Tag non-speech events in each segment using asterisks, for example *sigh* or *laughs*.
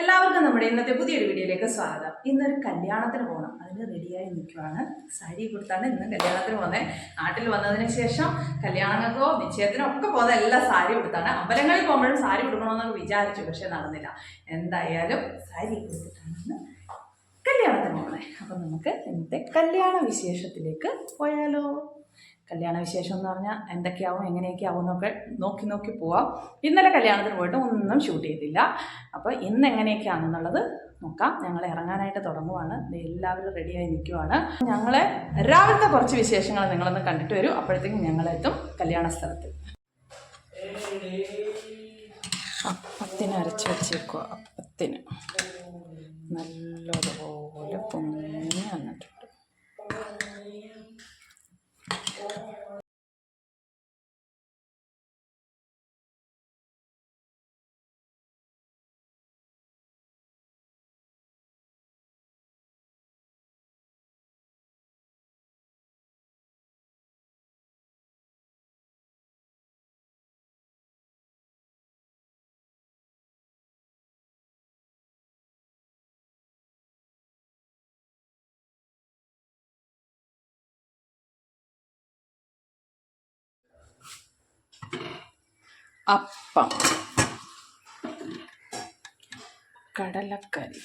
എല്ലാവർക്കും നമ്മുടെ ഇന്നത്തെ പുതിയൊരു വീഡിയോയിലേക്ക് സ്വാഗതം. ഇന്നൊരു കല്യാണത്തിന് പോകണം അതിന് റെഡിയായി നിൽക്കുവാണ്. സാരി കൊടുത്താണ് ഇന്ന് കല്യാണത്തിന് പോകുന്നത്. നാട്ടിൽ വന്നതിന് ശേഷം കല്യാണങ്ങൾക്കോ നിശ്ചയത്തിനോ ഒക്കെ പോകുന്ന എല്ലാം സാരി കൊടുത്താണ്. അമ്പലങ്ങളിൽ പോകുമ്പോഴും സാരി കൊടുക്കണമെന്നൊക്കെ വിചാരിച്ചു പക്ഷെ നടന്നില്ല. എന്തായാലും സാരി കൊടുത്തിട്ടാണ് കല്യാണത്തിന് പോകുന്നത് അപ്പം നമുക്ക് ഇന്നത്തെ കല്യാണ വിശേഷത്തിലേക്ക് പോയാലോ. കല്യാണ വിശേഷം എന്ന് പറഞ്ഞാൽ എന്തൊക്കെയാവും എങ്ങനെയൊക്കെ ആവും എന്നൊക്കെ നോക്കി നോക്കി പോവാം. ഇന്നലെ കല്യാണത്തിന് പോയിട്ട് ഒന്നും ഷൂട്ട് ചെയ്തില്ല. അപ്പോൾ ഇന്ന് എങ്ങനെയൊക്കെയാണെന്നുള്ളത് നോക്കാം. ഞങ്ങൾ ഇറങ്ങാനായിട്ട് തുടങ്ങുവാണ്. എല്ലാവരും റെഡിയായി നിൽക്കുവാണ്. ഞങ്ങളെ രാവിലത്തെ കുറച്ച് വിശേഷങ്ങൾ നിങ്ങളൊന്ന് കണ്ടിട്ട് വരും. അപ്പോഴത്തേക്കും ഞങ്ങളെത്തും കല്യാണ സ്ഥലത്ത് അപ്പത്തിന് അരച്ച് വെച്ചേക്കുക അപ്പത്തിന്. നല്ലതുപോലെ അപ്പം. കടലക്കറി.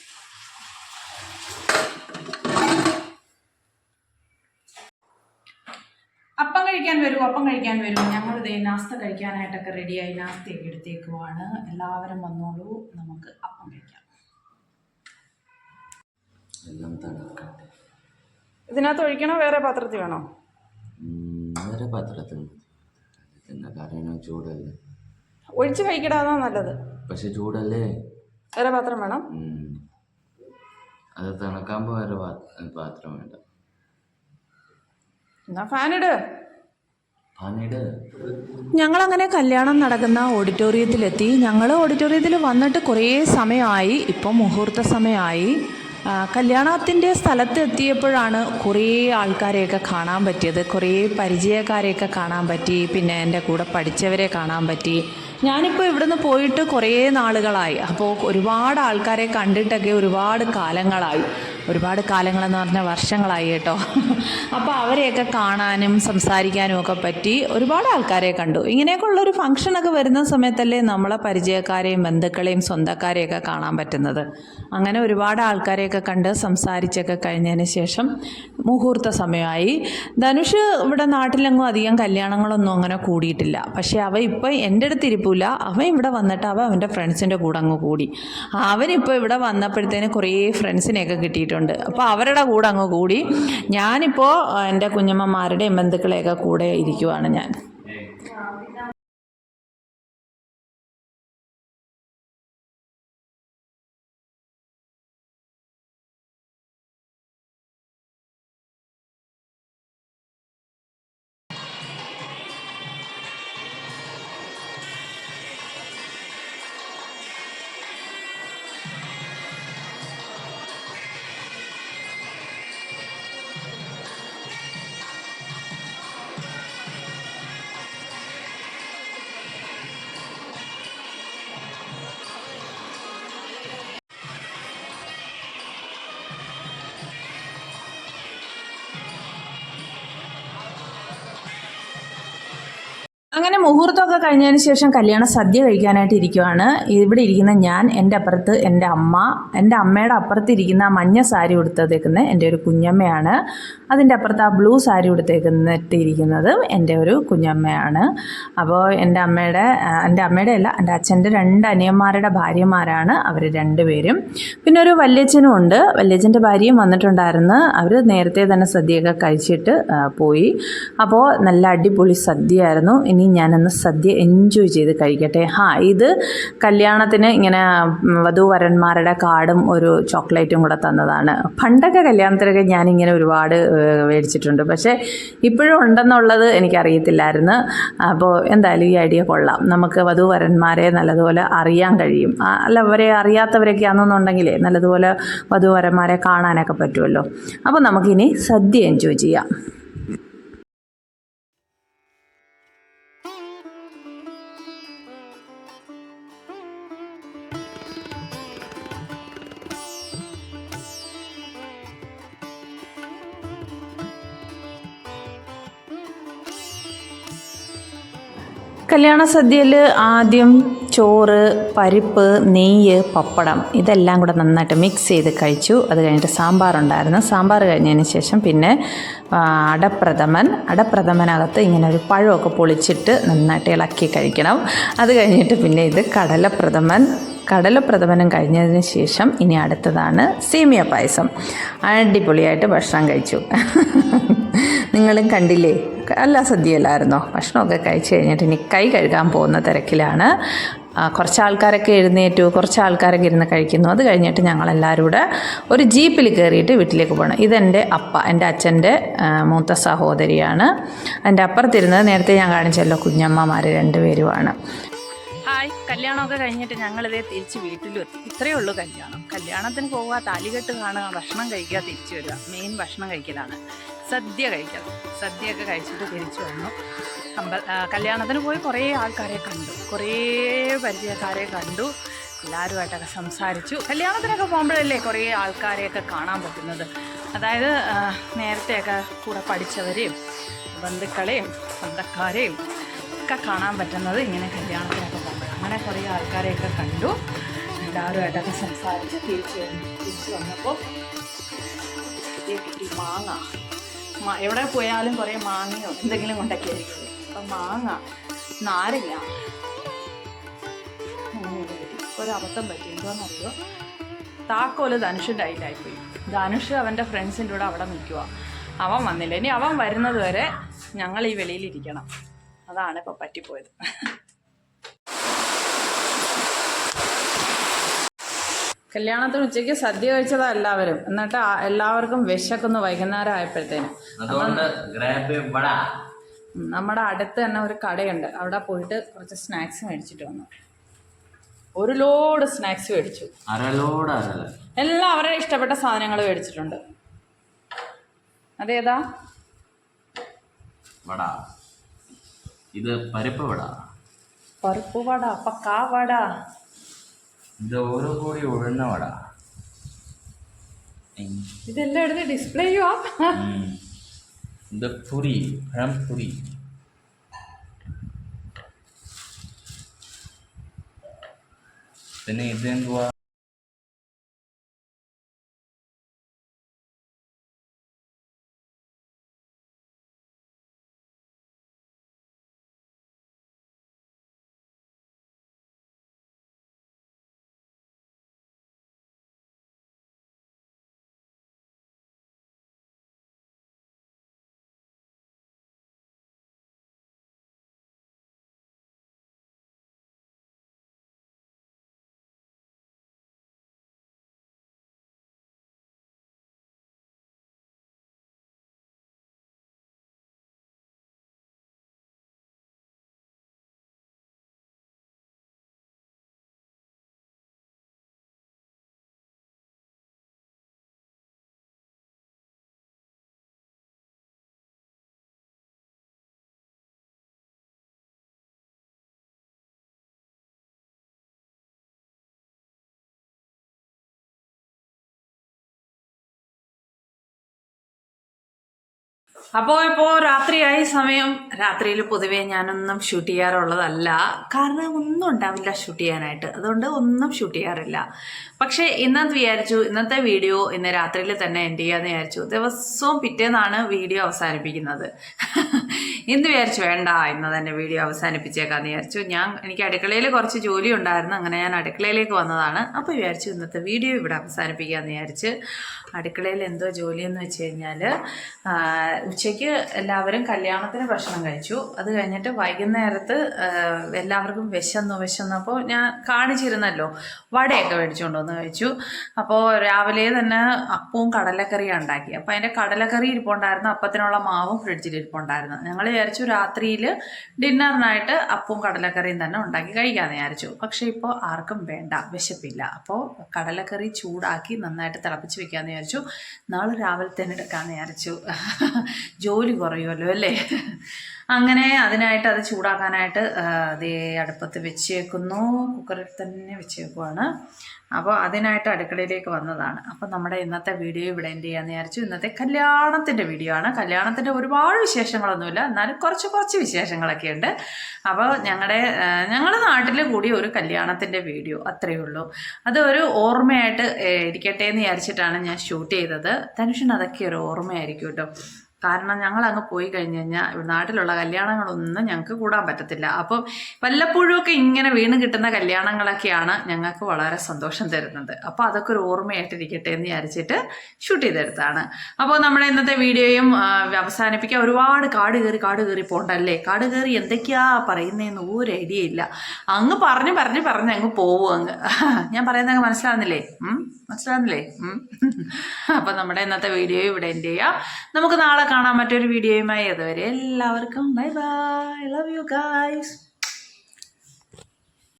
അപ്പം കഴിക്കാൻ വരും അപ്പം കഴിക്കാൻ വരും. ഞങ്ങൾ ഇതേ നാസ്ത കഴിക്കാനായിട്ടൊക്കെ റെഡിയായി നാസ്തയൊക്കെ എടുത്തേക്കുവാണ്. എല്ലാവരും വന്നോളൂ നമുക്ക് അപ്പം കഴിക്കാം. ഇതിനകത്ത് ഒഴിക്കണോ വേറെ പാത്രത്തിൽ വേണോ? വേറെ പാത്രത്തിൽ കാരണം ചൂടല്ലേ. ഒഴിച്ച് കഴിക്കടാതാ നല്ലത്. പക്ഷെ ചൂടല്ലേ? വേറെ പാത്രം വേണം. അത് തണുക്കാകുമ്പോൾ വേറെ പാത്രം വേണ്ട. എന്നാ ഫാനിട്. ഞങ്ങളങ്ങനെ കല്യാണം നടക്കുന്ന ഓഡിറ്റോറിയത്തിലെത്തി. ഞങ്ങൾ ഓഡിറ്റോറിയത്തിൽ വന്നിട്ട് കുറേ സമയമായി. ഇപ്പം മുഹൂർത്ത സമയമായി. കല്യാണത്തിന്റെ സ്ഥലത്ത് എത്തിയപ്പോഴാണ് കുറേ ആൾക്കാരെയൊക്കെ കാണാൻ പറ്റിയത്. കുറേ പരിചയക്കാരെയൊക്കെ കാണാൻ പറ്റി. പിന്നെ എന്റെ കൂടെ പഠിച്ചവരെ കാണാൻ പറ്റി. ഞാനിപ്പോൾ ഇവിടുന്ന് പോയിട്ട് കുറേ നാളുകളായി. അപ്പോൾ ഒരുപാട് ആൾക്കാരെ കണ്ടിട്ടൊക്കെ ഒരുപാട് കാലങ്ങളായി. ഒരുപാട് കാലങ്ങളെന്ന് പറഞ്ഞാൽ വർഷങ്ങളായി കേട്ടോ. അപ്പോൾ അവരെയൊക്കെ കാണാനും സംസാരിക്കാനും ഒക്കെ പറ്റി ഒരുപാട് ആൾക്കാരെ കണ്ടു. ഇങ്ങനെയൊക്കെ ഉള്ളൊരു ഫംഗ്ഷനൊക്കെ വരുന്ന സമയത്തല്ലേ നമ്മളെ പരിചയക്കാരെയും ബന്ധുക്കളെയും സ്വന്തക്കാരെയൊക്കെ കാണാൻ പറ്റുന്നത്. അങ്ങനെ ഒരുപാട് ആൾക്കാരെയൊക്കെ കണ്ട് സംസാരിച്ചൊക്കെ കഴിഞ്ഞതിന് ശേഷം മുഹൂർത്ത സമയമായി. ധനുഷ് ഇവിടെ നാട്ടിലെങ്ങും അധികം കല്യാണങ്ങളൊന്നും അങ്ങനെ കൂടിയിട്ടില്ല. പക്ഷേ അവ ഇപ്പം എന്റെ അടുത്ത് ഇരിപ്പില്ല. അവൻ ഇവിടെ വന്നിട്ട് അവൻ അവന്റെ ഫ്രണ്ട്സിന്റെ കൂടെ അങ്ങ് കൂടി. അവനിപ്പോൾ ഇവിടെ വന്നപ്പോഴത്തേന് കുറേ ഫ്രണ്ട്സിനെയൊക്കെ കിട്ടിയിട്ടുണ്ട്. അപ്പോൾ അവരുടെ കൂടെ അങ്ങ് കൂടി ഞാനിപ്പോൾ എന്റെ കുഞ്ഞമ്മമാരുടെയും ബന്ധുക്കളെയൊക്കെ കൂടെ ഇരിക്കുവാണ് ഞാൻ. അങ്ങനെ മുഹൂർത്തമൊക്കെ കഴിഞ്ഞതിന് ശേഷം കല്യാണ സദ്യ കഴിക്കാനായിട്ട് ഇരിക്കുവാണ്. ഇവിടെ ഇരിക്കുന്ന ഞാൻ എന്റെ അപ്പുറത്ത് എന്റെ അമ്മ എന്റെ അമ്മയുടെ അപ്പുറത്ത് ഇരിക്കുന്ന മഞ്ഞ സാരി ഉടുത്തേക്കുന്ന എന്റെ ഒരു കുഞ്ഞമ്മയാണ്. അതിന്റെ അപ്പുറത്ത് ആ ബ്ലൂ സാരി ഉടുത്തേക്കുന്നിട്ട് ഇരിക്കുന്നതും എന്റെ ഒരു കുഞ്ഞമ്മയാണ്. അപ്പോൾ എന്റെ അമ്മയുടെ എന്റെ അമ്മയുടെ അല്ല എന്റെ അച്ഛന്റെ രണ്ട് അനിയന്മാരുടെ ഭാര്യമാരാണ് അവർ രണ്ടുപേരും. പിന്നെ ഒരു വല്യച്ഛനും ഉണ്ട്. വല്യച്ഛന്റെ ഭാര്യയും വന്നിട്ടുണ്ടായിരുന്നു. അവർ നേരത്തെ തന്നെ സദ്യയൊക്കെ കഴിച്ചിട്ട് പോയി. അപ്പോൾ നല്ല അടിപൊളി സദ്യയായിരുന്നു. ഇനി ഞാനൊന്ന് സദ്യ എൻജോയ് ചെയ്ത് കഴിക്കട്ടെ. ഹാ ഇത് കല്യാണത്തിന് ഇങ്ങനെ വധുവരന്മാരുടെ കാർഡും ഒരു ചോക്ലേറ്റും കൂടെ തന്നതാണ്. പണ്ടൊക്കെ കല്യാണത്തിനൊക്കെ ഞാനിങ്ങനെ ഒരുപാട് മേടിച്ചിട്ടുണ്ട്. പക്ഷേ ഇപ്പോഴും ഉണ്ടെന്നുള്ളത് എനിക്കറിയത്തില്ലായിരുന്നു. അപ്പോൾ എന്തായാലും ഈ ഐഡിയ കൊള്ളാം. നമുക്ക് വധുവരന്മാരെ നല്ലതുപോലെ അറിയാൻ കഴിയും. അല്ല അവരെ അറിയാത്തവരൊക്കെ ആണെന്നുണ്ടെങ്കിലേ നല്ലതുപോലെ വധുവരന്മാരെ കാണാനൊക്കെ പറ്റുമല്ലോ അപ്പോൾ നമുക്കിനി സദ്യ എൻജോയ് ചെയ്യാം. കല്യാണ സദ്യയിൽ ആദ്യം ചോറ് പരിപ്പ് നെയ്യ് പപ്പടം ഇതെല്ലാം കൂടെ നന്നായിട്ട് മിക്സ് ചെയ്ത് കഴിച്ചു. അത് കഴിഞ്ഞിട്ട് സാമ്പാറുണ്ടായിരുന്നു. സാമ്പാർ കഴിഞ്ഞതിന് ശേഷം പിന്നെ അടപ്രഥമൻ അടപ്രഥമനകത്ത് ഇങ്ങനെ ഒരു പഴമൊക്കെ പൊളിച്ചിട്ട് നന്നായിട്ട് ഇളക്കി കഴിക്കണം. അത് കഴിഞ്ഞിട്ട് പിന്നെ ഇത് കടലപ്രഥമൻ കടലപ്രഥമനം കഴിഞ്ഞതിന് ശേഷം ഇനി അടുത്തതാണ് സേമിയ പായസം. അടിപൊളിയായിട്ട് ഭക്ഷണം കഴിച്ചു. *laughs* നിങ്ങളും കണ്ടില്ലേ? അല്ല സദ്യയല്ലായിരുന്നോ? ഭക്ഷണമൊക്കെ കഴിച്ച് കഴിഞ്ഞിട്ട് ഇനി കൈ കഴുകാൻ പോകുന്ന തിരക്കിലാണ്. കുറച്ച് ആൾക്കാരൊക്കെ എഴുന്നേറ്റു. കുറച്ച് ആൾക്കാരൊക്കെ ഇരുന്ന് കഴിക്കുന്നു. അത് കഴിഞ്ഞിട്ട് ഞങ്ങളെല്ലാവരും കൂടെ ഒരു ജീപ്പിൽ കയറിയിട്ട് വീട്ടിലേക്ക് പോകണം. ഇതെന്റെ അപ്പ എന്റെ അച്ഛന്റെ മൂത്ത സഹോദരിയാണ്. എന്റെ അപ്പുറത്തിരുന്നത് നേരത്തെ ഞാൻ കാണിച്ചല്ലോ കുഞ്ഞമ്മമാർ രണ്ടുപേരുമാണ്. ഹായ്. കല്യാണമൊക്കെ കഴിഞ്ഞിട്ട് ഞങ്ങളിതേ തിരിച്ച് വീട്ടിലും എത്തി. ഇത്രയേ ഉള്ളൂ കല്യാണം. കല്യാണത്തിന് പോവുക താലികെട്ട് കാണുക ഭക്ഷണം കഴിക്കുക തിരിച്ചു വരിക. മെയിൻ ഭക്ഷണം കഴിക്കലാണ്. സദ്യ കഴിക്കൽ സദ്യയൊക്കെ കഴിച്ചിട്ട് തിരിച്ചു വന്നു. അമ്പ കല്യാണത്തിന് പോയി കുറേ ആൾക്കാരെ കണ്ടു. കുറേ പരിചയക്കാരെ കണ്ടു. എല്ലാവരുമായിട്ടൊക്കെ സംസാരിച്ചു. കല്യാണത്തിനൊക്കെ പോകുമ്പോഴല്ലേ കുറേ ആൾക്കാരെയൊക്കെ കാണാൻ പറ്റുന്നത്? അതായത് നേരത്തെയൊക്കെ കൂടെ പഠിച്ചവരെയും ബന്ധുക്കളെയും സ്വന്തക്കാരെയും ഒക്കെ കാണാൻ പറ്റുന്നത് ഇങ്ങനെ കല്യാണത്തിനൊക്കെ പോകുമ്പോൾ. അങ്ങനെ കുറേ ആൾക്കാരെയൊക്കെ കണ്ടു. എല്ലാവരുമായിട്ടൊക്കെ സംസാരിച്ച് തിരിച്ചു തിരിച്ചു വന്നപ്പോൾ കിട്ടി മാങ്ങ. എവിടെ പോയാലും കുറേ മാങ്ങയോ എന്തെങ്കിലും കൊണ്ടൊക്കെ അപ്പം മാങ്ങ നാരങ്ങ. ഒരബദ്ധം പറ്റി. ഒരു നോക്കുക താക്കോൽ ധനുഷിന്റെ അതിലായിപ്പോയി ധനുഷ് അവന്റെ ഫ്രണ്ട്സിന്റെ കൂടെ അവിടെ നിൽക്കുക അവൻ വന്നില്ല. ഇനി അവൻ വരുന്നത് വരെ ഞങ്ങൾ ഈ വെളിയിലിരിക്കണം അതാണ് ഇപ്പോൾ പറ്റിപ്പോയത്. കല്യാണത്തിന് ഉച്ചയ്ക്ക് സദ്യ കഴിച്ചതാ എല്ലാവരും. എന്നിട്ട് എല്ലാവർക്കും വിശക്കുന്നു വൈകുന്നേരം ആയപ്പോഴത്തേനും നമ്മുടെ അടുത്ത് തന്നെ ഒരു കടയുണ്ട്. അവിടെ പോയിട്ട് കുറച്ച് സ്നാക്സ് മേടിച്ചിട്ട് വന്നു. ഒരു ലോഡ് സ്നാക്സ് മേടിച്ചു. എല്ലാം അവരുടെ ഇഷ്ടപ്പെട്ട സാധനങ്ങൾ മേടിച്ചിട്ടുണ്ട്. അതേതാ? വട. ഇത് പരിപ്പ് വട. പരിപ്പ് വട. പക്കാ വട. ഇത് ഓരോ കോടി ഉഴുന്ന വട ഉം. ഇതെല്ലാം എടുത്ത് ഡിസ്പ്ലേ ചെയ്യുവാ ഉം. ഇത് പുരി പഴം പുരി പിന്നെ ഇത് എന്തുവാ അപ്പോൾ ഇപ്പോ രാത്രിയായി സമയം. രാത്രിയിൽ പൊതുവേ ഞാനൊന്നും ഷൂട്ട് ചെയ്യാറുള്ളതല്ല. കാരണം ഒന്നും ഉണ്ടാവില്ല ഷൂട്ട് ചെയ്യാനായിട്ട്. അതുകൊണ്ട് ഒന്നും ഷൂട്ട് ചെയ്യാറില്ല. പക്ഷേ ഇന്നത് വിചാരിച്ചു? ഇന്നത്തെ വീഡിയോ ഇന്ന് രാത്രിയിൽ തന്നെ എൻഡ് ചെയ്യാമെന്ന് വിചാരിച്ചു. ദിവസവും പിറ്റേന്നാണ് വീഡിയോ അവസാനിപ്പിക്കുന്നത്. ഇന്ന് വിചാരിച്ചു വേണ്ട ഇന്ന് തന്നെ വീഡിയോ അവസാനിപ്പിച്ചേക്കാന്ന് വിചാരിച്ചു. ഞാൻ എനിക്ക് അടുക്കളയിൽ കുറച്ച് ജോലി ഉണ്ടായിരുന്നു അങ്ങനെ ഞാൻ അടുക്കളയിലേക്ക് വന്നതാണ്. അപ്പോൾ വിചാരിച്ചു ഇന്നത്തെ വീഡിയോ ഇവിടെ അവസാനിപ്പിക്കാമെന്ന് വിചാരിച്ച് അടുക്കളയിൽ എന്തോ ജോലിയെന്ന് വെച്ച് കഴിഞ്ഞാൽ ഉച്ചയ്ക്ക് എല്ലാവരും കല്യാണത്തിന് ഭക്ഷണം കഴിച്ചു. അത് കഴിഞ്ഞിട്ട് വൈകുന്നേരത്ത് എല്ലാവർക്കും വിശന്നു വിശന്നപ്പോൾ ഞാൻ കാണിച്ചിരുന്നല്ലോ വടയൊക്കെ മേടിച്ചുകൊണ്ട് വന്ന് കഴിച്ചു. അപ്പോൾ രാവിലെ തന്നെ അപ്പവും കടലക്കറിയും ഉണ്ടാക്കി അപ്പോൾ അതിന്റെ കടലക്കറി ഇരിപ്പുണ്ടായിരുന്നു അപ്പത്തിനുള്ള മാവും ഫ്രിഡ്ജിൽ ഇരിപ്പുണ്ടായിരുന്നു ഞങ്ങൾ വിചാരിച്ചു രാത്രിയിൽ ഡിന്നറിനായിട്ട് അപ്പവും കടലക്കറിയും തന്നെ ഉണ്ടാക്കി കഴിക്കാമെന്ന് വിചാരിച്ചു. പക്ഷേ ഇപ്പോൾ ആർക്കും വേണ്ട വിശപ്പില്ല. അപ്പോൾ കടലക്കറി ചൂടാക്കി നന്നായിട്ട് തിളപ്പിച്ച് വെക്കാമെന്ന് വിചാരിച്ചു. നാളെ രാവിലെ തന്നെ എടുക്കാമെന്ന് വിചാരിച്ചു. *laughs* ജോലി കുറയുമല്ലോ അല്ലേ? അങ്ങനെ അതിനായിട്ട് അത് ചൂടാക്കാനായിട്ട് അതേ അടുപ്പത്ത് വെച്ചേക്കുന്നു. കുക്കറിൽ തന്നെ വെച്ചേക്കുവാണ്. അപ്പോൾ അതിനായിട്ട് അടുക്കളയിലേക്ക് വന്നതാണ്. അപ്പോൾ നമ്മുടെ ഇന്നത്തെ വീഡിയോ ഇവിടെ എന്റെ ചെയ്യാന്ന് വിചാരിച്ചു. ഇന്നത്തെ കല്യാണത്തിന്റെ വീഡിയോ ആണ്. കല്യാണത്തിന്റെ ഒരുപാട് വിശേഷങ്ങളൊന്നുമില്ല. എന്നാലും കുറച്ച് കുറച്ച് വിശേഷങ്ങളൊക്കെ ഉണ്ട്. അപ്പോൾ ഞങ്ങളുടെ ഞങ്ങളുടെ നാട്ടിൽ കൂടി ഒരു കല്യാണത്തിന്റെ വീഡിയോ അത്രയേ ഉള്ളൂ. അത് ഒരു ഓർമ്മയായിട്ട് ഇരിക്കട്ടെ എന്ന് വിചാരിച്ചിട്ടാണ് ഞാൻ ഷൂട്ട് ചെയ്തത്. തനുഷൻ അതൊക്കെ ഒരു ഓർമ്മയായിരിക്കും കേട്ടോ. കാരണം ഞങ്ങൾ അങ്ങ് പോയി കഴിഞ്ഞു കഴിഞ്ഞാൽ നാട്ടിലുള്ള കല്യാണങ്ങളൊന്നും ഞങ്ങൾക്ക് കൂടാൻ പറ്റത്തില്ല. അപ്പം വല്ലപ്പോഴും ഒക്കെ ഇങ്ങനെ വീണ് കിട്ടുന്ന കല്യാണങ്ങളൊക്കെയാണ് ഞങ്ങൾക്ക് വളരെ സന്തോഷം തരുന്നത്. അപ്പോൾ അതൊക്കെ ഒരു ഓർമ്മയായിട്ടിരിക്കട്ടെ എന്ന് വിചാരിച്ചിട്ട് ഷൂട്ട് ചെയ്തെടുത്താണ് അപ്പോൾ നമ്മുടെ ഇന്നത്തെ വീഡിയോയും അവസാനിപ്പിക്കുക ഒരുപാട് കാട് കയറി കാട് കയറി പോകണ്ടല്ലേ കാട് കയറി എന്തൊക്കെയാ പറയുന്നതെന്ന് ഒരു ഐഡിയ ഇല്ല. അങ്ങ് പറഞ്ഞ് പറഞ്ഞ് പറഞ്ഞ് അങ്ങ് പോവും അങ്ങ് ഞാൻ പറയുന്നത് അങ്ങ് മനസ്സിലാവുന്നില്ലേ? ഉം? അപ്പൊ നമ്മുടെ ഇന്നത്തെ വീഡിയോ ഇവിടെ എന്റെ ചെയ്യാം. നമുക്ക് നാളെ കാണാൻ മറ്റൊരു വീഡിയോയുമായി അതുവരെ എല്ലാവർക്കും bye bye. Love you guys